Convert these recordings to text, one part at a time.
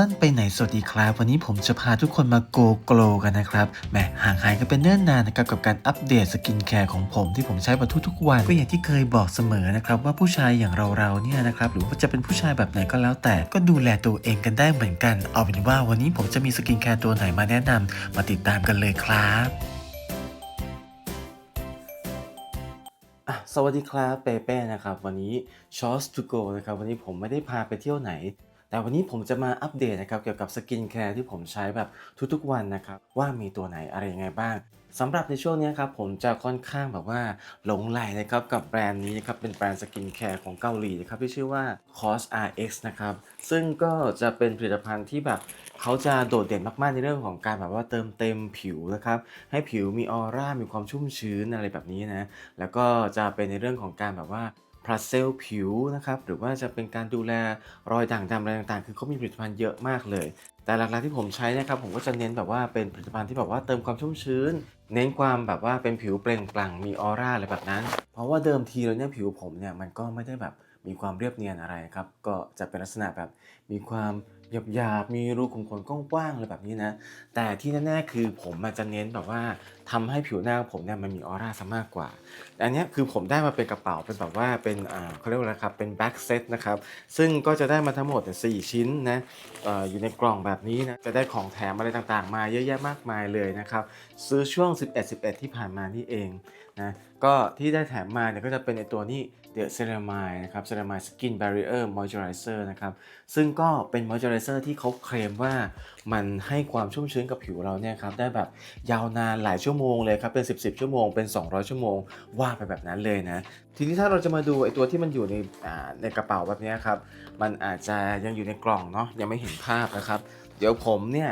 สั้นไปไหนสวัสดีครับ วันนี้ผมจะพาทุกคนมาโกโกลกันนะครับแหมห่างหายกันเป็นเนิ่นนานนะครับกับการอัปเดตสกินแคร์ของผมที่ผมใช้มาทุกๆวันก็อย่างที่เคยบอกเสมอนะครับว่าผู้ชายอย่างเราๆเนี่ยนะครับหรือว่าจะเป็นผู้ชายแบบไหนก็แล้วแต่ก็ดูแลตัวเองกันได้เหมือนกัน เอาเป็นว่าวันนี้ผมจะมีสกินแคร์ตัวไหนมาแนะนำมาติดตามกันเลยครับสวัสดีครับเปเป้นะครับ วันนี้ Shorts to go นะครับ วันนี้ผมไม่ได้พาไปเที่ยวไหน แต่วันนี้ผมจะมาอัปเดตนะครับเกี่ยวกับสกินแคร์ที่ผมใช้แบบทุกๆวันนะครับว่ามีตัวไหนอะไรยังไงบ้างสำหรับในช่วงนี้ครับผมจะค่อนข้างแบบว่าหลงไหลนะครับกับแบรนด์นี้นะครับเป็นแบรนด์สกินแคร์ของเกาหลีนะครับที่ชื่อว่า COS RX นะครับซึ่งก็จะเป็นผลิตภัณฑ์ที่แบบเขาจะโดดเด่นมากๆในเรื่องของการแบบว่าเติมเต็มผิวนะครับให้ผิวมีออร่ามีความชุ่มชื้นอะไรแบบนี้นะแล้วก็จะเป็นในเรื่องของการแบบว่า พลัสเซลผิวนะครับหรือว่าจะเป็นการดูแลรอยด่างดำอะไรต่างๆ คือเขามีผลิตภัณฑ์เยอะมากเลย แต่หลักๆที่ผมใช้นะครับผมก็จะเน้นแบบว่าเป็นผลิตภัณฑ์ที่แบบว่าเติมความชุ่มชื้น เน้นความแบบว่าเป็นผิวเปล่งปลั่งมีออร่าอะไรแบบนั้น เพราะว่าเดิมทีแล้วเนี่ยผิวผมเนี่ยมันก็ไม่ได้แบบมีความเรียบเนียนอะไรครับก็จะเป็นลักษณะแบบมีความ หยาบๆมีรูขุมขนกว้างๆอะไรแบบนี้นะ แต่ที่แน่ๆคือผมมันจะเน้นแบบว่าทำให้ผิวหน้าผมเนี่ยมันมีออร่าซะมากกว่า อันนี้คือผมได้มาเป็นกระเป๋าเป็นแบบว่าเป็นอ่าเขาเรียกว่าอะไรครับเป็นแบ็กเซตนะครับซึ่งก็จะได้มาทั้งหมดสี่ชิ้นนะออยู่ในกล่องแบบนี้นะจะได้ของแถมอะไรต่างๆ มาเยอะแยะมากมายเลยนะครับซื้อช่วง 11-11 ที่ผ่านมานี่เองนะก็ที่ได้แถมมาเนี่ยก็จะเป็นไอตัวนี้ The Ceramide นะครับ Ceramide Skin Barrier Moisturizer นะครับ ซึ่งก็เป็น moisturizer ที่เขาเคลมว่ามันให้ความชุ่มชื้นกับผิวเราเนี่ยครับ ได้แบบยาวนานหลายชั่วโมงเลยครับ เป็น 10 10 ชั่วโมง เป็น 200 ชั่วโมง ว่าไปแบบนั้นเลยนะ ทีนี้ถ้าเราจะมาดูไอตัวที่มันอยู่ในในกระเป๋าแบบนี้ครับ มันอาจจะยังอยู่ในกล่องเนาะ ยังไม่เห็นภาพนะครับ เดี๋ยวผมเนี่ย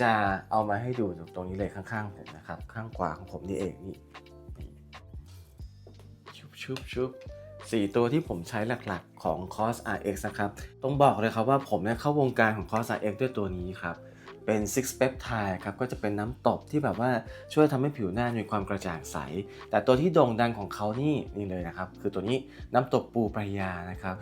จะเอามาให้ดูตรงนี้เลยข้างๆผมนะครับ ข้างขวาของผมนี่เองนี่นี่ชุบชุบชุบ สี่ตัวที่ผมใช้หลักๆของ COS RX นะครับ ต้องบอกเลยครับว่าผมเนี่ยเข้าวงการของ COS RX ด้วยตัวนี้ครับ เป็น six peptide ครับ ก็จะเป็นน้ำตบที่แบบว่าช่วยทำให้ผิวหน้ามีความกระจ่างใส แต่ตัวที่โด่งดังของเขานี่นี่เลยนะครับ คือตัวนี้น้ำตบปูปรายานะครับ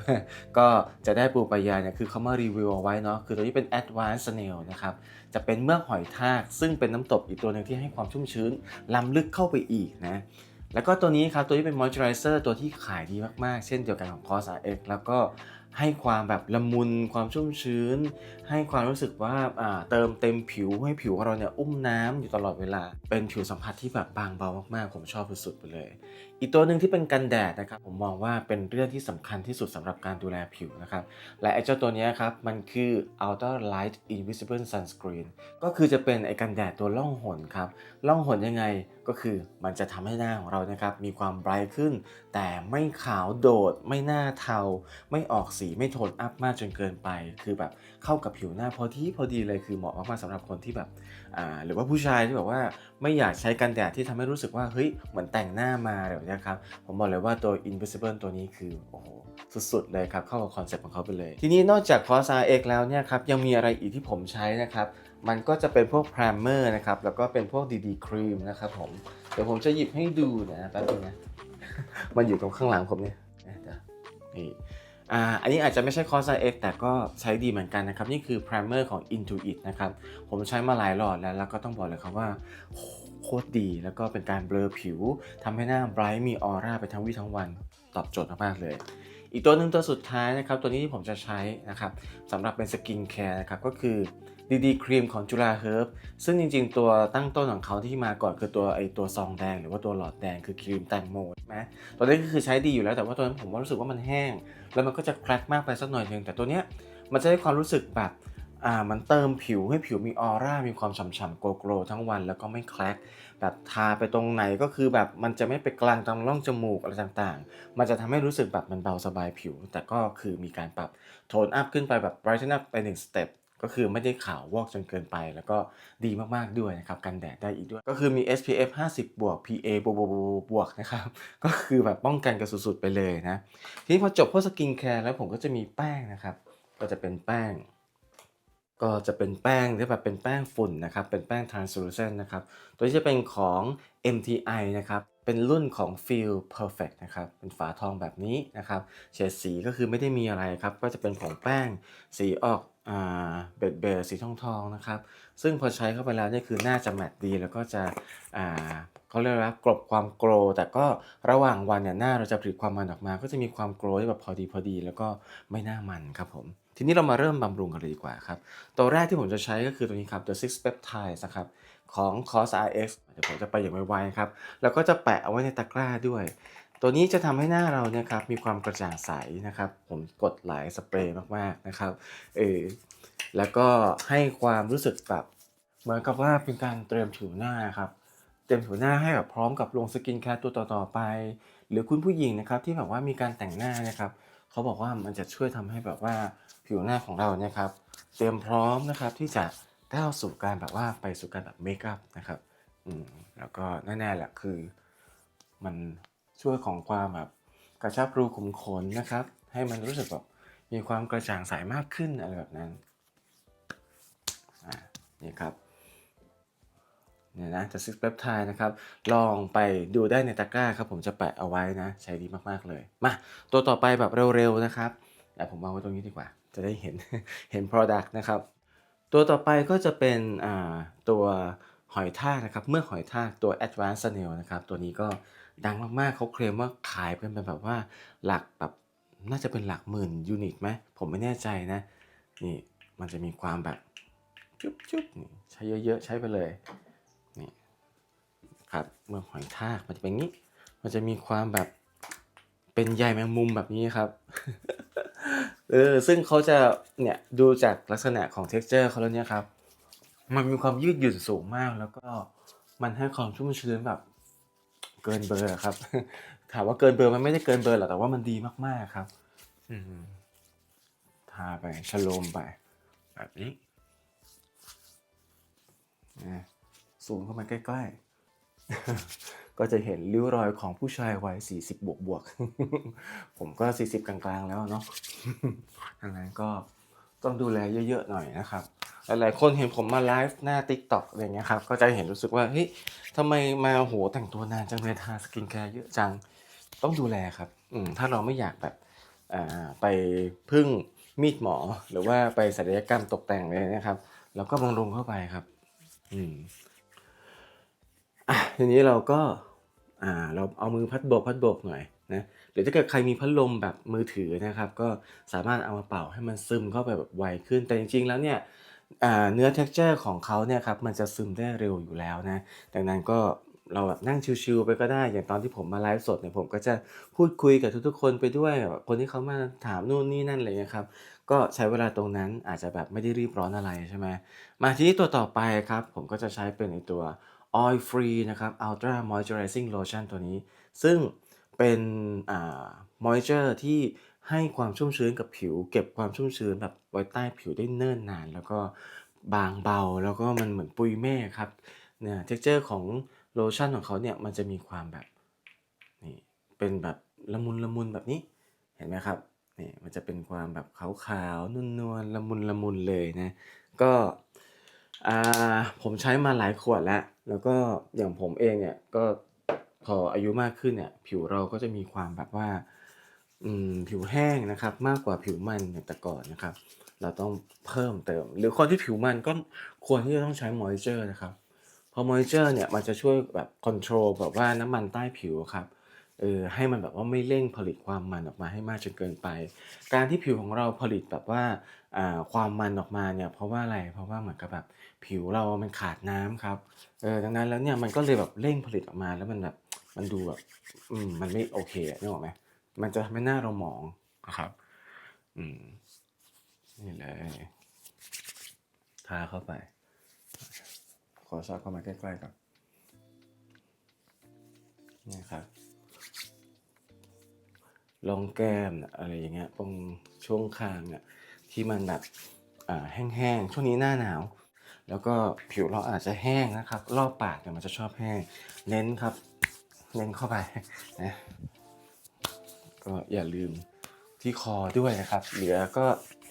ก็จะได้ปูปรายาเนี่ยคือเขามารีวิวเอาไว้เนาะ คือตัวนี้เป็น advanced snail นะครับ จะเป็นเมือกหอยทาก ซึ่งเป็นน้ำตบอีกตัวหนึ่งที่ให้ความชุ่มชื้นล้ำลึกเข้าไปอีกนะ แล้วก็ตัวนี้ครับตัวที่เป็น moisturizer ตัวที่ขายดีมากๆ เช่นเดียวกันของ COS RX แล้วก็ให้ความแบบละมุนความชุ่มชื้น ให้ความรู้สึกว่าอ่าเติมเต็มผิวให้ผิวของเราเนี่ยอุ้มน้ำอยู่ตลอดเวลา เป็นผิวสัมผัสที่แบบบางเบามากๆ ผมชอบสุดๆไปเลย อีกตัวหนึ่งที่เป็นกันแดดนะครับผมมองว่าเป็นเรื่องที่สำคัญที่สุดสำหรับการดูแลผิวนะครับและไอ้เจ้าตัวนี้ครับมันคือ Ultra Light Invisible Sunscreen ก็คือจะเป็นไอ้กันแดดตัวล่องหนครับล่องหนยังไงก็คือมันจะทำให้หน้าของเรานะครับมีความไบรท์ขึ้น แต่ไม่ขาวโดดไม่หน้าเทา ไม่ออกสีไม่โทนอัพมากจนเกินไป คือแบบเข้ากับผิวหน้าพอดีพอดีเลยคือเหมาะมากๆสำหรับคนที่แบบอ่าหรือว่าผู้ชายที่แบบว่า ไม่อยากใช้กันแดดที่ทำให้รู้สึกว่าเฮ้ยเหมือนแต่งหน้ามาแบบนี้ครับ ผมบอกเลยว่าตัว Invisible ตัวนี้คือโอ้โหสุดๆเลยครับ เข้ากับคอนเซ็ปต์ของเขาไปเลย ทีนี้นอกจาก Cos RX แล้วเนี่ยครับยังมีอะไรอีกที่ผมใช้นะครับ มันก็จะเป็นพวก primer นะครับ แล้วก็เป็นพวก DD cream นะครับผม เดี๋ยวผมจะหยิบให้ดูนะแป๊บนึงนะ มันอยู่ตรงข้างหลังผมเนี่ยนะเดี๋ยวนี่ อ่าอันนี้อาจจะไม่ใช่ Cos RX แต่ก็ใช้ดีเหมือนกันนะครับ นี่คือ primer ของ Intuit นะครับ ผมใช้มาหลายหลอดแล้ว แล้วก็ต้องบอกเลยครับว่าโหโคตรดีแล้วก็เป็นการเบลอผิวทำให้หน้าไบรท์มีออร่าไปทั้งวี่ทั้งวันตอบโจทย์มากๆเลย อีกตัวหนึ่งตัวสุดท้ายนะครับ ตัวนี้ที่ผมจะใช้นะครับสำหรับเป็นสกินแคร์นะครับก็คือดีดีครีมของจุฬาเฮิร์บซึ่งจริง ๆ ตัวตั้งต้นของเขาที่มาก่อนคือตัวไอตัวซองแดง หรือว่าตัวหลอดแดงคือครีมแตงโมใช่ไหมตัวนี้ก็คือใช้ดีอยู่แล้วแต่ว่าตัวนั้นผมว่ารู้สึกว่ามันแห้ง แล้วมันก็จะแครกมากไปสักหน่อยหนึงแต่ตัวเนี้ยมันจะให้ความรู้สึกแบบ อ่ามันเติมผิวให้ผิวมีออร่ามีความฉ่ำๆโกลโกลทั้งวันแล้วก็ไม่แคลกแบบทาไปตรงไหนก็คือแบบมันจะไม่ไปกลางตามร่องจมูกอะไรต่างๆ มันจะทำให้รู้สึกแบบมันเบาสบายผิว แต่ก็คือมีการปรับโทนอัพขึ้นไปแบบ brighten up ไปหนึ่งสเต็ปก็คือไม่ได้ขาววอกจนเกินไป แล้วก็ดีมากๆด้วยนะครับ กันแดดได้อีกด้วย ก็คือมี SPF 50 บวก PA บวกบวกบวกบวกนะครับ ก็คือแบบป้องกันกันสุดๆไปเลยนะ ทีนี้พอจบพวกสกินแคร์แล้วผมก็จะมีแป้งนะครับ ก็จะเป็นแป้ง ก็จะเป็นแป้งที่แบบเป็นแป้งฝุ่นนะครับ เป็นแป้ง translucent นะครับ ตัวนี้จะเป็นของ MTI นะครับ เป็นรุ่นของ Feel Perfect นะครับ เป็นฝาทองแบบนี้นะครับ เฉดสีก็คือไม่ได้มีอะไรครับ ก็จะเป็นของแป้งสีออกอ่าเบดเบดสีทองทองนะครับ ซึ่งพอใช้เข้าไปแล้วนี่คือหน้าจะแมตต์ดีแล้วก็จะเขาเรียกว่ากลบความโกรแต่ก็ระหว่างวันเนี่ยหน้าเราจะผลิตความมันออกมา ก็จะมีความโกรที่แบบพอดีพอดี แล้วก็ไม่หน้ามันครับผม ทีนี้เรามาเริ่มบำรุงกันเลยดีกว่าครับ ตัวแรกที่ผมจะใช้ก็คือตัวนี้ครับ The Six Peptides นะครับของ COS RX เดี๋ยวผมจะไปอย่างไวๆครับ แล้วก็จะแปะเอาไว้ในตะกร้าด้วย ตัวนี้จะทำให้หน้าเราเนี่ยครับมีความกระจ่างใสนะครับ ผมกดหลายสเปรย์มากๆนะครับเออแล้วก็ให้ความรู้สึกแบบเหมือนกับว่าเป็นการเตรียมผิวหน้าครับเตรียมผิวหน้าให้แบบพร้อมกับลงสกินแคร์ตัวต่อๆไป หรือคุณผู้หญิงนะครับที่แบบว่ามีการแต่งหน้านะครับเขาบอกว่ามันจะช่วยทำให้แบบว่า ผิวหน้าของเราเนี่ยครับเตรียมพร้อมนะครับที่จะก้าวสู่การแบบว่าไปสู่การแบบเมคอัพนะครับอืมแล้วก็แน่ๆแหละคือ มันช่วยของความแบบกระชับรูขุมขนนะครับ ให้มันรู้สึกแบบมีความกระจ่างใสมากขึ้นอะไรแบบนั้นอ่านี่ครับเนี่ยนะจะซิกเปปไทด์นะครับ ลองไปดูได้ในตะกร้าครับ ผมจะแปะเอาไว้นะ ใช้ดีมาก ๆ เลย มา ตัวต่อไปแบบเร็ว ๆ นะครับแต่ผมเอาไว้ตรงนี้ดีกว่า จะได้เห็นเห็น Product นะครับ ตัวต่อไปก็จะเป็นตัวหอยทากนะครับ เมื่อหอยทากตัว Advanced Snail นะครับ ตัวนี้ก็ดังมากๆเขาเคลมว่าขายเป็นแบบว่าหลักแบบน่าจะเป็นหลักหมื่นยูนิตไหมผมไม่แน่ใจนะ นี่มันจะมีความแบบจุ๊บจุ๊บใช้เยอะๆ ใช้ไปเลยนี่ครับเมื่อหอยทากมันจะเป็นงี้ มันจะมีความแบบเป็นใยแมงมุมแบบนี้ครับ เออซึ่งเขาจะเนี่ยดูจากลักษณะของ texture เขาแล้วเนี่ยครับ มันมีความยืดหยุ่นสูงมากแล้วก็มันให้ความชุ่มชื้นแบบเกินเบอร์ครับ ถามว่าเกินเบอร์มันไม่ได้เกินเบอร์หรอกแต่ว่ามันดีมากๆครับอืทาไปชโลมไป แบบนี้นะซูมเข้ามาใกล้ ๆ ก็จะเห็นริ้วรอยของผู้ชายวัย40 บวกบวกๆผมก็ 40 กลางๆ แล้วเนาะดังนั้นก็ต้องดูแลเยอะๆหน่อยนะครับ หลายๆคนเห็นผมมาไลฟ์หน้า TikTok อะไรเงี้ยครับ ก็จะเห็นรู้สึกว่า เฮ้ยทำไมมาโหแต่งตัวนานจังเลยทาสกินแคร์เยอะจัง ต้องดูแลครับ อืมถ้าเราไม่อยากแบบอ่าไปพึ่งมีดหมอ หรือว่าไปศัลยกรรมตกแต่งเลยนะครับแล้วก็บำรุงเข้าไปครับ อืม อะทีนี้เราก็อ่าเราเอามือพัดโบกพัดโบกหน่อยนะหรือถ้าเกิดใครมีพัดลมแบบมือถือนะครับ ก็สามารถเอามาเป่าให้มันซึมเข้าไปแบบไวขึ้นแต่จริงๆแล้วเนี่ยเนื้อ texture ของเขาเนี่ยครับมันจะซึมได้เร็วอยู่แล้วนะดังนั้นก็เราแบบนั่งชิลๆไปก็ได้อย่างตอนที่ผมมาไลฟ์สดเนี่ยผมก็จะพูดคุยกับทุกๆ คนไปด้วยคนที่เขามาถามนู่นนี่นั่นอะไรเงี้ยครับก็ใช้เวลาตรงนั้นอาจจะแบบไม่ได้รีบร้อนอะไรใช่ไหมมาที่ตัวต่อไปครับ ผมก็จะใช้เป็นในตัว oil free นะครับ ultra moisturizing lotion ตัวนี้ ซึ่งเป็นอ่า moisture ที่ให้ความชุ่มชื้นกับผิว เก็บความชุ่มชื้นแบบไว้ใต้ผิวได้เนิ่นนาน แล้วก็บางเบาแล้วก็มันเหมือนปุยเมฆครับเนี่ย texture ของโลชั่นของเขาเนี่ยมันจะมีความแบบนี่เป็นแบบละมุนละมุนแบบนี้เห็นไหมครับนี่มันจะเป็นความแบบขาวๆนุ่นนวลละมุนละมุนเลยนะก็ อ่าผมใช้มาหลายขวดแล้ว แล้วก็อย่างผมเองเนี่ยก็พออายุมากขึ้นเนี่ยผิวเราก็จะมีความแบบว่าอืมผิวแห้งนะครับ มากกว่าผิวมันอย่างแต่ก่อนนะครับ เราต้องเพิ่มเติม หรือคนที่ผิวมันก็ควรที่จะต้องใช้มอยเจอร์นะครับเพราะมอยเจอร์เนี่ยมันจะช่วยแบบคอนโทรลแบบว่าน้ำมันใต้ผิวครับเออให้มันแบบว่าไม่เร่งผลิตความมันออกมาให้มากจนเกินไป การที่ผิวของเราผลิตแบบว่า ความมันออกมาเนี่ยเพราะว่าอะไรเพราะว่าเหมือนกับแบบผิวเรามันขาดน้ำครับเออดังนั้นแล้วเนี่ยมันก็เลยแบบเร่งผลิตออกมาแล้วมันแบบมันดูแบบอืมมันไม่โอเคอะนึกออกไหมมันจะทำให้หน้าเราหมองนะครับ อืมนี่เลยทาเข้าไป ขอซอกเข้ามาใกล้ๆก่อนนี่ครับลองแก้มนะอะไรอย่างเงี้ยตรงช่วงคางเนี่ย ที่มันแบบแห้งๆ ช่วงนี้หน้าหนาว แล้วก็ผิวเราอาจจะแห้งนะครับ รอบปากเนี่ยมันจะชอบแห้ง เน้นครับ เน้นเข้าไปนะก็อย่าลืมที่คอด้วยนะครับ เหลือก็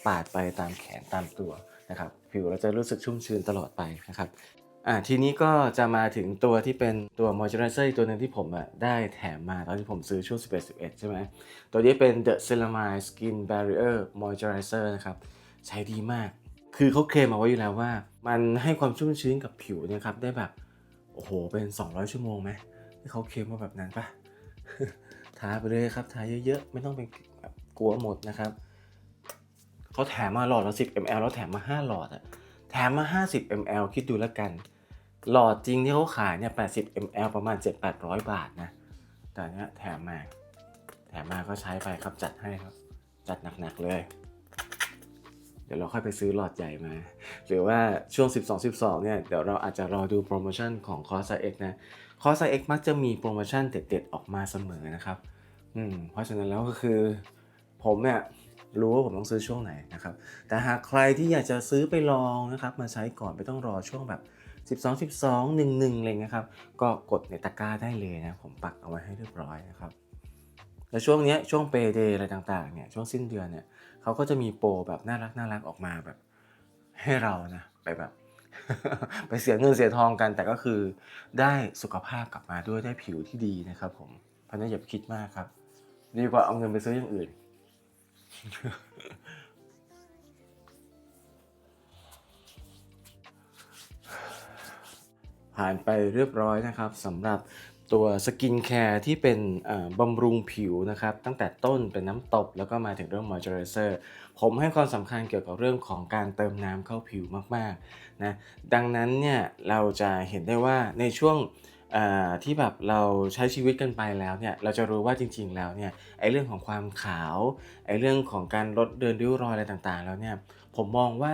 ปาดไปตามแขนตามตัวนะครับ ผิวเราจะรู้สึกชุ่มชื้นตลอดไปนะครับ อ่าทีนี้ก็จะมาถึงตัวที่เป็นตัว moisturizer อีกตัวหนึ่งที่ผมอะได้แถมมาตอนที่ผมซื้อช่วง 11 11 ใช่ไหมตัวนี้เป็น The Ceramide Skin Barrier Moisturizer นะครับ ใช้ดีมาก คือเขาเคลมเอาไว้อยู่แล้วว่า มันให้ความชุ่มชื้นกับผิวนะครับ ได้แบบ โอ้โห เป็น 200 ชั่วโมงไหมที่เขาเคลมว่าแบบนั้นปะทาไปเลยครับ ทาเยอะๆ ไม่ต้องเป็นกลัวหมดนะครับเขาแถมมาหลอดละ10 ml แล้วแถมมา 5 หลอดอะ แถมมา 50 ml คิดดูแล้วกัน หลอดจริงที่เขาขายเนี่ย 80 ml ประมาณ 7-800 บาทนะ แต่เนี้ยแถมมา แถมมาก็ใช้ไปครับจัดให้ครับ จัดหนักๆเลย เดี๋ยวเราค่อยไปซื้อหลอดใหญ่มา หรือว่าช่วง 12 12 เนี่ย เดี๋ยวเราอาจจะรอดูโปรโมชั่นของ c o s X นะ c o s X มักจะมีโปรโมชั่นเด็ดๆ ออกมาเสมอนะครับ อืม เพราะฉะนั้นแล้วก็คือ ผมเนี่ย รู้ว่าผมต้องซื้อช่วงไหนนะครับ แต่หากใครที่อยากจะซื้อไปลองนะครับ มาใช้ก่อนไม่ต้องรอช่วงแบบ 12 12 1 1อะไรเงี้ยครับ ก็กดในตะกร้าได้เลยนะ ผมปักเอาไว้ให้เรียบร้อยนะครับ แล้วช่วงนี้ช่วงเปเดย์อะไรต่างๆเนี่ย ช่วงสิ้นเดือนเนี่ยเขาก็จะมีโปรแบบน่ารักน่ารักออกมาแบบ ให้เรานะไปแบบ ไปเสียเงินเสียทองกัน แต่ก็คือได้สุขภาพกลับมาด้วยได้ผิวที่ดีนะครับ ผม เพราะฉะนั้นอย่าไปคิดมากครับ ดีกว่าเอาเงินไปซื้ออย่างอื่น ผ่านไปเรียบร้อยนะครับสำหรับตัวสกินแคร์ที่เป็นบำรุงผิวนะครับ ตั้งแต่ต้นเป็นน้ำตบ แล้วก็มาถึงเรื่องมอยเจอไรเซอร์ผมให้ความสำคัญเกี่ยวกับเรื่องของการเติมน้ำเข้าผิวมากๆนะดังนั้นเนี่ยเราจะเห็นได้ว่าในช่วง ที่แบบเราใช้ชีวิตกันไปแล้วเนี่ยเราจะรู้ว่าจริง ๆ แล้วเนี่ยไอ้เรื่องของความขาวไอ้เรื่องของการลดเดินริ้วรอยอะไรต่างๆ แล้วเนี่ยผมมองว่า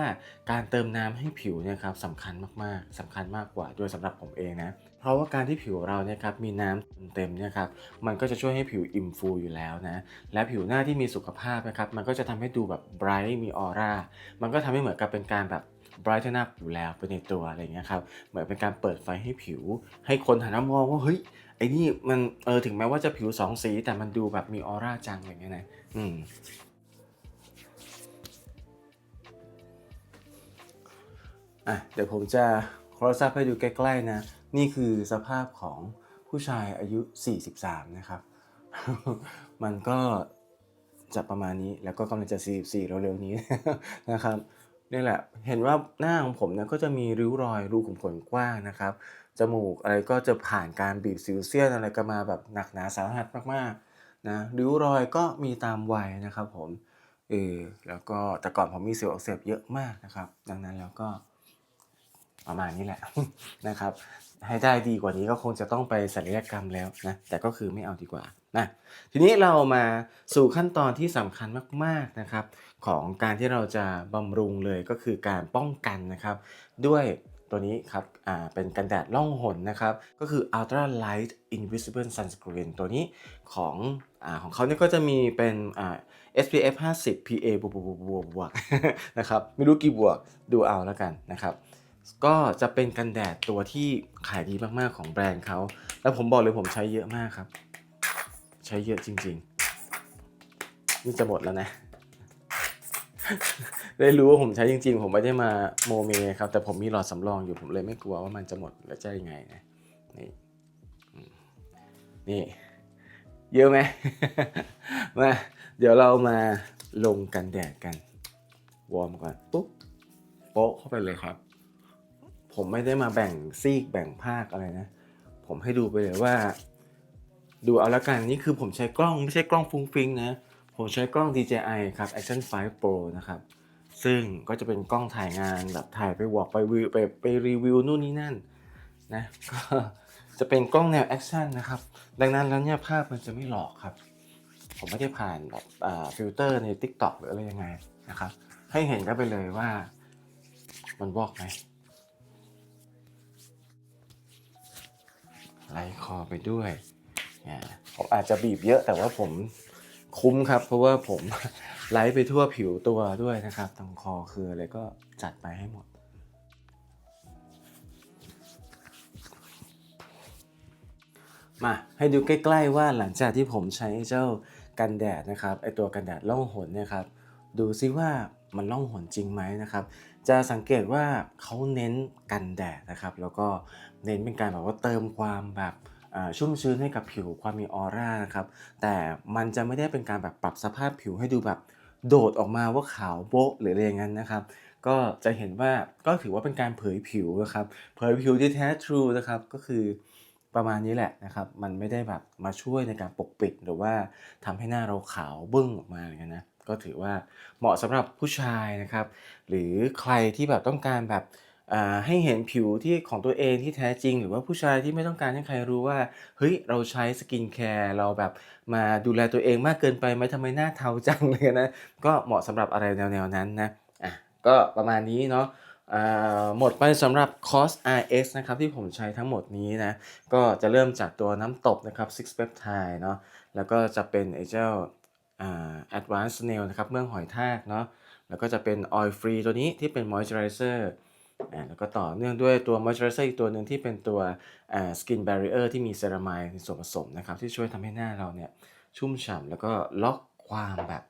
การเติมน้ำให้ผิวเนี่ยครับสำคัญมากๆสำคัญมากกว่าโดยสำหรับผมเองนะเพราะว่าการที่ผิวเราเนี่ยครับมีน้ำเต็มเนี่ยครับมันก็จะช่วยให้ผิวอิ่มฟูอยู่แล้วนะและผิวหน้าที่มีสุขภาพนะครับมันก็จะทำให้ดูแบบไบรท์มีออร่ามันก็ทำให้เหมือนกับเป็นการแบบ brighten up อยู่แล้วไปในตัวอะไรเงี้ยครับเหมือนเป็นการเปิดไฟให้ผิว ให้คนหันมามองว่าเฮ้ยไอ้นี่มันเออถึงแม้ว่าจะผิวสองสี แต่มันดูแบบมีออร่าจังอะไรเงี้ยนะอืมอะเดี๋ยวผมจะโทรศัพท์ให้ดูใกล้ๆนะ นี่คือสภาพของผู้ชายอายุ 43 นะครับ มันก็จะประมาณนี้แล้วก็กำลังจะ 44 เร็วๆนี้นะครับ นี่แหละเห็นว่าหน้าของผมเนี่ยก็จะมีริ้วรอยรูขุมขนกว้างนะครับจมูกอะไรก็จะผ่านการบีบสิวเซียนอะไรกันมาแบบหนักหนาสาหัสมากๆนะริ้วรอยก็มีตามวัยนะครับผมเออแล้วก็แต่ก่อนผมมีสิวอักเสบเยอะมากนะครับ ดังนั้นแล้วก็ ประมาณนี้แหละนะครับ ให้ได้ดีกว่านี้ก็คงจะต้องไปศัลยกรรมแล้วนะ แต่ก็คือไม่เอาดีกว่านะ ทีนี้เรามาสู่ขั้นตอนที่สำคัญมากๆนะครับ ของการที่เราจะบำรุงเลยก็คือการป้องกันนะครับ ด้วยตัวนี้ครับ อ่า เป็นกันแดดล่องหนนะครับ ก็คือ Ultra Light Invisible Sunscreen ตัวนี้ของอ่าของเขาเนี่ยก็จะมีเป็นอ่า SPF 50 PA บวกบวกบวกบวกนะครับ ไม่รู้กี่บวก ดูเอาแล้วกันนะครับ ก็จะเป็นกันแดดตัวที่ขายดีมากๆของแบรนด์เขา แล้วผมบอกเลยผมใช้เยอะมากครับ ใช้เยอะจริง ๆ นี่จะหมดแล้วนะ ได้รู้ว่าผมใช้จริง ๆ ผมไม่ได้มาโมเมครับ แต่ผมมีหลอดสำรองอยู่ผมเลยไม่กลัวว่ามันจะหมดแล้วจะยังไงนะ นี่ นี่ เยอะไหมมาเดี๋ยวเรามาลงกันแดดกัน วอร์มก่อนปุ๊บโป๊ะเข้าไปเลยครับ ผมไม่ได้มาแบ่งซีกแบ่งภาคอะไรนะ ผมให้ดูไปเลยว่า ดูเอาละกันนี่คือผมใช้กล้องไม่ใช่กล้องฟุ้งฟิ้งนะ ผมใช้กล้อง DJI ครับ Action 5 Pro นะครับ ซึ่งก็จะเป็นกล้องถ่ายงานแบบถ่ายไปวอล์กไปวิวไปไปรีวิวนู่นนี่นั่นนะก็จะเป็นกล้องแนวแอคชั่นนะครับ ดังนั้นแล้วเนี่ยภาพมันจะไม่หลอกครับ ผมไม่ได้ผ่านแบบฟิลเตอร์ใน TikTok หรืออะไรยังไงนะครับ ให้เห็นกันไปเลยว่ามันวอกไหม ไล่คอไปด้วยผมอาจจะบีบเยอะแต่ว่าผมคุ้มครับ เพราะว่าผมไล่ไปทั่วผิวตัวด้วยนะครับตรงคอคืออะไรก็จัดไปให้หมดมาให้ดูใกล้ๆว่าหลังจากที่ผมใช้เจ้ากันแดดนะครับไอตัวกันแดดล่องหนนี่ยครับ ดูซิว่ามันล่องหนจริงไหมนะครับ จะสังเกตว่าเขาเน้นกันแดดนะครับ แล้วก็ เน้นเป็นการแบบว่าเติมความแบบอ่าชุ่มชื้นให้กับผิวความมีออร่านะครับ แต่มันจะไม่ได้เป็นการแบบปรับสภาพผิวให้ดูแบบโดดออกมาว่าขาวโบ๊ะหรืออะไรอย่างนั้นนะครับ ก็จะเห็นว่าก็ถือว่าเป็นการเผยผิวนะครับ เผยผิวที่แท้ทรูนะครับก็คือประมาณนี้แหละนะครับ มันไม่ได้แบบมาช่วยในการปกปิดหรือว่าทำให้หน้าเราขาวบึ้งออกมาอย่างนั้นนะ ก็ถือว่าเหมาะสำหรับผู้ชายนะครับ หรือใครที่แบบต้องการแบบ ให้เห็นผิวที่ของตัวเองที่แท้จริง หรือว่าผู้ชายที่ไม่ต้องการให้ใครรู้ว่าเฮ้ยเราใช้สกินแคร์เราแบบมาดูแลตัวเองมากเกินไปไหมทำไมหน้าเทาจังเลยนะก็เหมาะสำหรับอะไรแนวๆนั้นนะอะก็ประมาณนี้เนาะหมดไปสำหรับคอส RX นะครับที่ผมใช้ทั้งหมดนี้นะ ก็จะเริ่มจากตัวน้ำตบนะครับ Six Peptide เนาะแล้วก็จะเป็นไอเจ้าอ่า Advanced Nail นะครับเมืองหอยทากเนาะแล้วก็จะเป็น Oil Free ตัวนี้ที่เป็น Moisturizer อ่าแล้วก็ต่อเนื่องด้วยตัว Moisturizer อีกตัวหนึ่งที่เป็นตัวอ่า Skin Barrier ที่มีเซรามายในส่วนผสมนะครับ ที่ช่วยทำให้หน้าเราเนี่ยชุ่มฉ่ำแล้วก็ล็อกความแบบ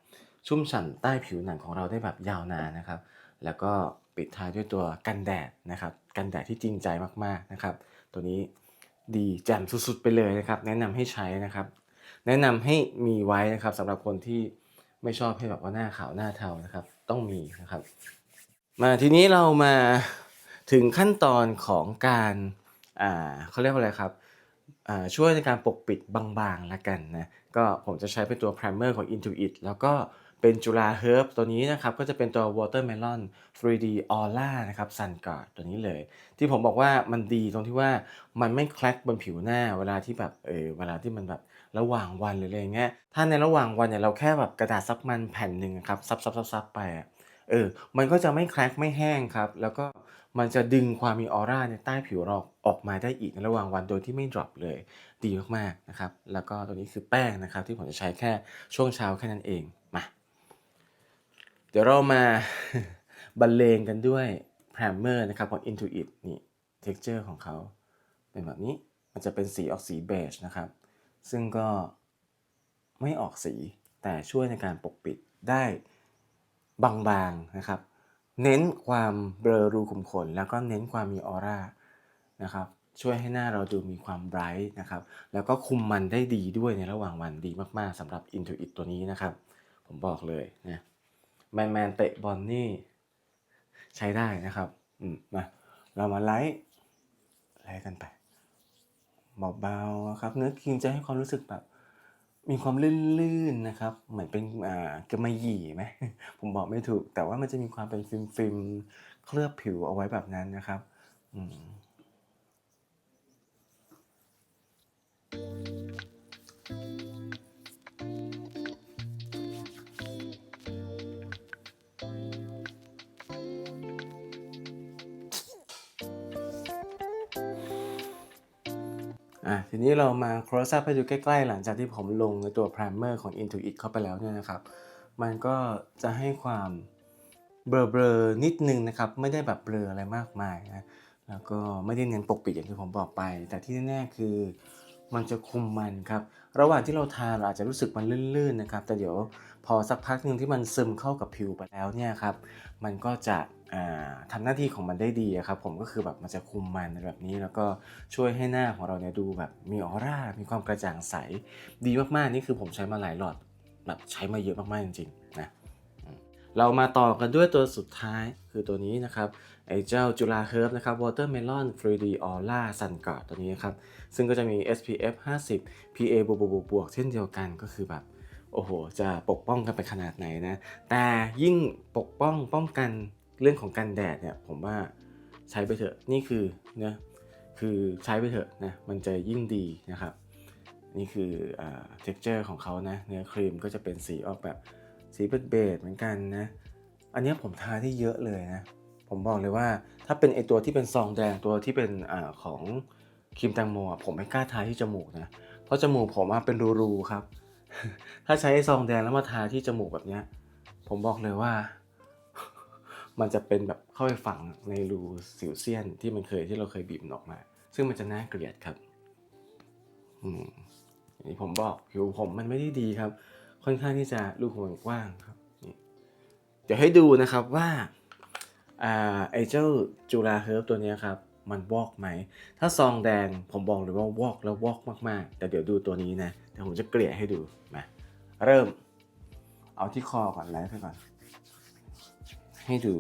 ชุ่มฉ่ำใต้ผิวหนังของเราได้แบบยาวนานนะครับ แล้วก็ปิดท้ายด้วยตัวกันแดดนะครับ กันแดดที่จริงใจมากๆนะครับ ตัวนี้ดีแจ่มสุดๆไปเลยนะครับ แนะนำให้ใช้นะครับ แนะนำให้มีไว้นะครับสำหรับคนที่ไม่ชอบให้แบบว่าหน้าขาวหน้าเทานะครับ ต้องมีนะครับ มาทีนี้เรามาถึงขั้นตอนของการอ่าเขาเรียกว่าอะไรครับอ่าช่วยในการปกปิดบางๆละกันนะก็ผมจะใช้เป็นตัว primer ของ Intuit แล้วก็เป็นจุฬาเฮิร์บตัวนี้นะครับก็จะเป็นตัว watermelon 3D aura นะครับ sun guard ตัวนี้เลย ที่ผมบอกว่ามันดีตรงที่ว่ามันไม่แคลกบนผิวหน้าเวลาที่แบบเออเวลาที่มันแบบระหว่างวันหรืออะไรเงี้ยถ้าในระหว่างวันเนี่ยเราแค่แบบกระดาษซับมันแผ่นหนึ่งครับซับซับซับซับไปอะ เออมันก็จะไม่แคลกไม่แห้งครับ แล้วก็มันจะดึงความมีออร่าในใต้ผิวเราออกมาได้อีกในระหว่างวันโดยที่ไม่ดรอปเลยดีมากๆนะครับ แล้วก็ตัวนี้คือแป้งนะครับ ที่ผมจะใช้แค่ช่วงเช้าแค่นั้นเองมาเดี๋ยวเรามาบรรเลงกันด้วยไพรเมอร์นะครับของ Intuit นี่ texture ของเขาเป็นแบบนี้มันจะเป็นสีออกสีเบจนะครับ ซึ่งก็ไม่ออกสีแต่ช่วยในการปกปิดได้ บางๆนะครับ เน้นความเบลอรูขุมขน แล้วก็เน้นความมีออร่านะครับช่วยให้หน้าเราดูมีความไบรท์นะครับ แล้วก็คุมมันได้ดีด้วยในระหว่างวันดีมากๆสำหรับ Intuit ตัวนี้นะครับ ผมบอกเลยนะแมนแมนเตะบอลนี่ใช้ได้นะครับอืมมาเรามาไลท์ไลท์กันไปเบาๆนะครับ เนื้อครีมจะให้ความรู้สึกแบบ มีความลื่นๆนะครับ เหมือนเป็นอ่ากำมะหยี่ไหม ผมบอกไม่ถูก แต่ว่ามันจะมีความเป็นฟิล์มฟิล์มๆเคลือบผิวเอาไว้แบบนั้นนะครับ อืม ทีนี้เรามา close up ให้ดูใกล้ๆ หลังจากที่ผมลงในตัว primer ของ Intuit เข้าไปแล้วเนี่ยนะครับ มันก็จะให้ความเบลอๆนิดนึงนะครับ ไม่ได้แบบเบลออะไรมากมายนะ แล้วก็ไม่ได้เน้นปกปิดอย่างที่ผมบอกไป แต่ที่แน่ๆคือมันจะคุมมันครับ ระหว่างที่เราทาเราอาจจะรู้สึกมันลื่นๆนะครับ แต่เดี๋ยวพอสักพักหนึ่งที่มันซึมเข้ากับผิวไปแล้วเนี่ยครับ มันก็จะ อ่าทำหน้าที่ของมันได้ดีครับผมก็คือแบบมันจะคุมมันแบบนี้ แล้วก็ช่วยให้หน้าของเราเนี่ยดูแบบมีออร่า มีความกระจ่างใส ดีมากๆ นี่คือผมใช้มาหลายหลอด แบบใช้มาเยอะมากๆจริงๆนะเรามาต่อกันด้วยตัวสุดท้ายคือตัวนี้นะครับไอ้เจ้าจุฬาเฮิร์บนะครับ Watermelon 3D Aura Sun Guard ตัวนี้ครับ ซึ่งก็จะมี SPF 50 PA บวกบวกบวกบวกเช่นเดียวกันก็คือแบบโอ้โห จะปกป้องกันไปขนาดไหนนะ แต่ยิ่งปกป้องป้องกัน เรื่องของกันแดดเนี่ยผมว่าใช้ไปเถอะนี่คือเนะคือใช้ไปเถอะนะมันจะยิ่งดีนะครับ นี่คืออ texture ของเขานะเนื้อครีมก็จะเป็นสีออกแบบสีเป็นเบจเหมือนกันนะ อันนี้ผมทาได้เยอะเลยนะ ผมบอกเลยว่าถ้าเป็นไอตัวที่เป็นซองแดงตัวที่เป็นอของครีมแตงโมผมไม่กล้าทาที่จมูกนะ เพราะจมูกผมเป็นรูๆครับ ถ้าใช้ซองแดงแล้วมาทาที่จมูกแบบนี้ผมบอกเลยว่า มันจะเป็นแบบเข้าไปฝังในรูสิวเซียนที่มันเคยที่เราเคยบีบออกมา ซึ่งมันจะน่าเกลียดครับ อืมอย่างที่ผมบอกผิวผมมันไม่ได้ดีครับ ค่อนข้างที่จะรูขุมขนกว้างครับนี่เดี๋ยวให้ดูนะครับว่าอ่าไอ้เจ้าจูราเฮิร์บตัวนี้ครับ มันวอกไหม ถ้าซองแดงผมบอกเลยว่าวอกแล้ววอกมากๆ แต่เดี๋ยวดูตัวนี้นะเดี๋ยวผมจะเกลี่ยให้ดูมาเริ่ม เอาที่คอก่อนไล่ไปก่อน ให้ดู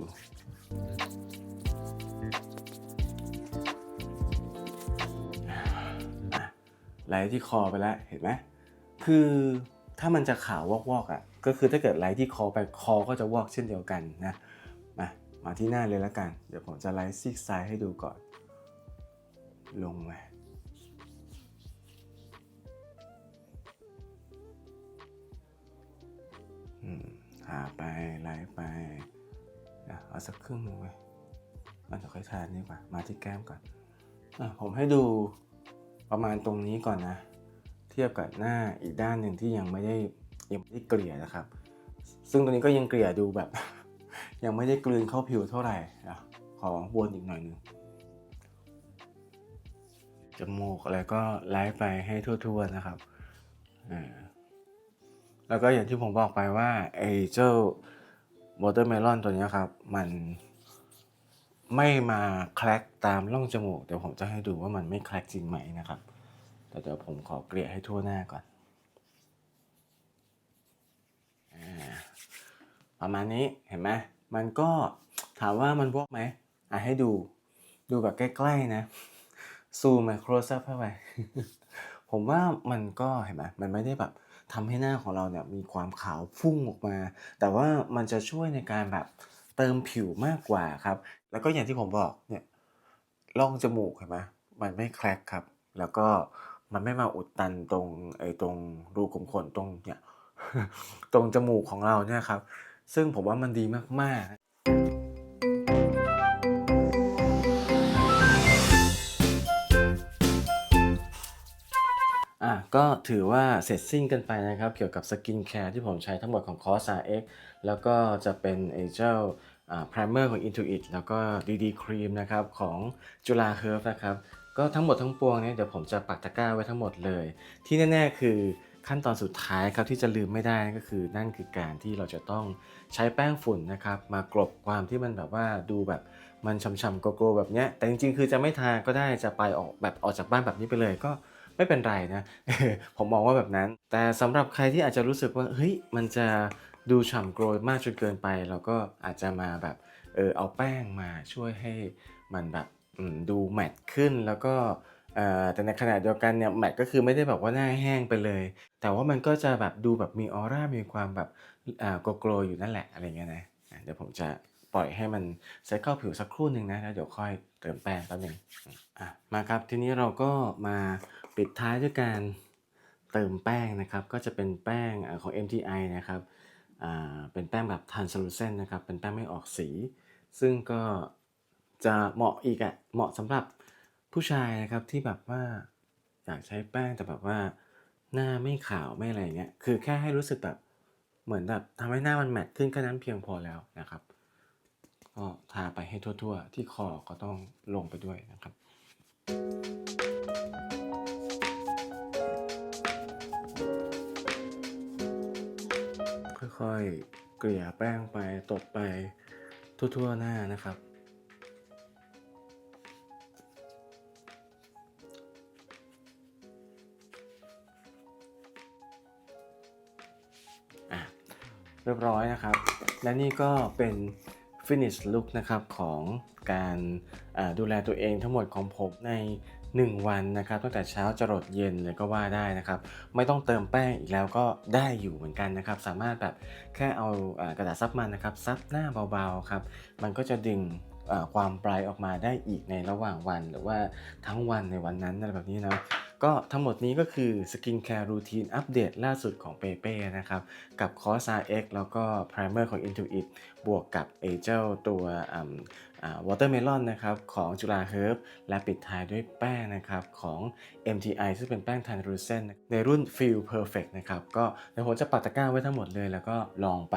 ไลท์ที่คอไปแล้วเห็นไหมคือถ้ามันจะขาววอกๆอะก็คือถ้าเกิดไลท์ที่คอไปคอก็จะวอกเช่นเดียวกันนะมามาที่หน้าเลยล้วกัน เดี๋ยวผมจะไลท์ซีกซ้ายให้ดูก่อน ลงมาอืมทาไปไล่ไป เอาสักครึ่งหนึงไว้มันจะค่อยทานนี่กว่า มาที่แก้มก่อนอผมให้ดูประมาณตรงนี้ก่อนนะ เทียบกับหน้าอีกด้านหนึ่งที่ยังไม่ได้ยังไม่ได้เกลี่ยนะครับ ซึ่งตรงนี้ก็ยังเกลี่ยดูแบบ ยังไม่ได้กลืนเข้าผิวเท่าไหร่อะขอวนอีกหน่อยนึงจมูกอะไรก็ไล่ไปให้ทั่วๆนะครับ แล้วก็อย่างที่ผมบอกไปว่าไอ้เจ้า วอเตอร์เมลอนตัวนี้ครับ มันไม่มาแคลกตามร่องจมูก เดี๋ยวผมจะให้ดูว่ามันไม่แคลกจริงไหมนะครับ แต่เดี๋ยวผมขอเกลี่ยให้ทั่วหน้าก่อนอประมาณนี้เห็นไหมมันก็ถามว่ามันวกไหมอะให้ดูดูแบบใกล้ๆนะ ซูมมาโครซัพเข้าไป ผมว่ามันก็เห็นไหมมันไม่ได้แบบ ทำให้หน้าของเราเนี่ยมีความขาวพุ่งออกมา แต่ว่ามันจะช่วยในการแบบเติมผิวมากกว่าครับ แล้วก็อย่างที่ผมบอกเนี่ยร่องจมูกเห็นไหมมันไม่แครกครับ แล้วก็มันไม่มาอุดตันตรงไอ้ตรงรูขุมขนตรงเนี่ยตรงจมูกของเราเนี่ยครับ ซึ่งผมว่ามันดีมากๆ ก็ถือว่าเสร็จสิ้นกันไปนะครับ เกี่ยวกับสกินแคร์ที่ผมใช้ทั้งหมดของ c o s r X แล้วก็จะเป็นไอ้เจ้าอ่า primer ของ Intuit แล้วก็ DD Cream นะครับของจุฬาเฮิร์ฟนะครับก็ทั้งหมดทั้งปวงเนี่ยเดี๋ยวผมจะปักตะกร้าไว้ทั้งหมดเลย ที่แน่ ๆ คือขั้นตอนสุดท้ายครับที่จะลืมไม่ได้ก็คือนั่นคือการที่เราจะต้องใช้แป้งฝุ่นนะครับมากลบความที่มันแบบว่าดูแบบมันช่ำๆโกโก้แบบเนี้ยแต่จริงๆ คือจะไม่ทาก็ได้จะไปออกแบบออกจากบ้านแบบนี้ไปเลยก็ ไม่เป็นไรนะผมมองว่าแบบนั้น แต่สำหรับใครที่อาจจะรู้สึกว่าเฮ้ยมันจะดูฉ่ำโกรยมากจนเกินไป เราก็อาจจะมาแบบเออเอาแป้งมาช่วยให้มันแบบดูแมตต์ขึ้นแล้วก็แต่ในขณะเดียวกันเนี่ยแมตต์ก็คือไม่ได้แบบว่าหน้าแห้งไปเลย แต่ว่ามันก็จะแบบดูแบบมีออร่ามีความแบบอ่าโกโกรยอยู่นั่นแหละอะไรเงี้ยนะเดี๋ยวผมจะปล่อยให้มันเซตเข้าผิวสักครู่หนึ่งนะแล้วเดี๋ยวค่อยเติมแป้งแป๊บนึงอะมาครับทีนี้เราก็มา ปิดท้ายด้วยการเติมแป้งนะครับ ก็จะเป็นแป้งของ MTI นะครับเป็นแป้งแบบ translucent นะครับ เป็นแป้งไม่ออกสี ซึ่งก็จะเหมาะอีกอะเหมาะสำหรับผู้ชายนะครับที่แบบว่าอยากใช้แป้งแต่แบบว่าหน้าไม่ขาวไม่อะไรเงี้ย คือแค่ให้รู้สึกแบบเหมือนแบบทำให้หน้ามันแมตต์ขึ้นแค่นั้นเพียงพอแล้วนะครับ ก็ทาไปให้ทั่วๆ ที่คอก็ต้องลงไปด้วยนะครับ ค่อยๆ เกลี่ยแป้งไปตบไปทั่วๆหน้านะครับอะเรียบร้อยนะครับ และนี่ก็เป็น finish look นะครับของการดูแลตัวเองทั้งหมดของผมใน 1 วันนะครับตั้งแต่เช้าจรดเย็นเลยก็ว่าได้นะครับ ไม่ต้องเติมแป้งอีกแล้วก็ได้อยู่เหมือนกันนะครับ สามารถแบบแค่เอากระดาษซับมันนะครับซับหน้าเบาๆครับมันก็จะดึงความไบรท์ออกมาได้อีกในระหว่างวัน หรือว่าทั้งวันในวันนั้นอะไรแบบนี้นะก็ทั้งหมดนี้ก็คือสกินแคร์รูทีนอัปเดตล่าสุดของเปเป้นะครับ กับ c o s r X แล้วก็ Primer ของ Intuit บวกกับเอเจลตัว วอเตอร์เมลอนนะครับของจุฬาเฮิร์บและปิดท้ายด้วยแป้งนะครับของ MTI ซึ่งเป็นแป้งทานรูเซนในรุ่น Feel Perfect นะครับก็เดี๋ยวผมจะปักตะกร้าไว้ทั้งหมดเลย แล้วก็ลองไป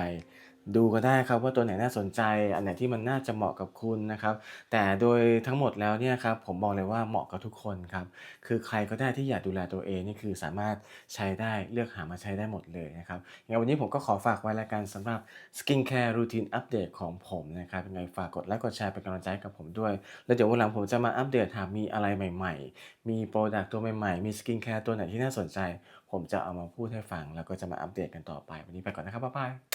ดูก็ได้ครับว่าตัวไหนน่าสนใจ อันไหนที่มันน่าจะเหมาะกับคุณนะครับ แต่โดยทั้งหมดแล้วเนี่ยครับผมบอกเลยว่าเหมาะกับทุกคนครับ คือใครก็ได้ที่อยากดูแลตัวเองนี่คือสามารถใช้ได้เลือกหามาใช้ได้หมดเลยนะครับยังไงวันนี้ผมก็ขอฝากไว้แล้วกันสำหรับสกินแคร์รูทีนอัปเดตของผมนะครับยังไงฝากกดไลค์กดแชร์เป็นกำลังใจกับผมด้วย แล้วเดี๋ยววันหลังผมจะมาอัปเดตหากมีอะไรใหม่ ๆ มีโปรดักต์ตัวใหม่ๆ มีสกินแคร์ตัวไหนที่น่าสนใจ ผมจะเอามาพูดให้ฟัง แล้วก็จะมาอัปเดตกันต่อไป วันนี้ไปก่อนนะครับบ๊ายบาย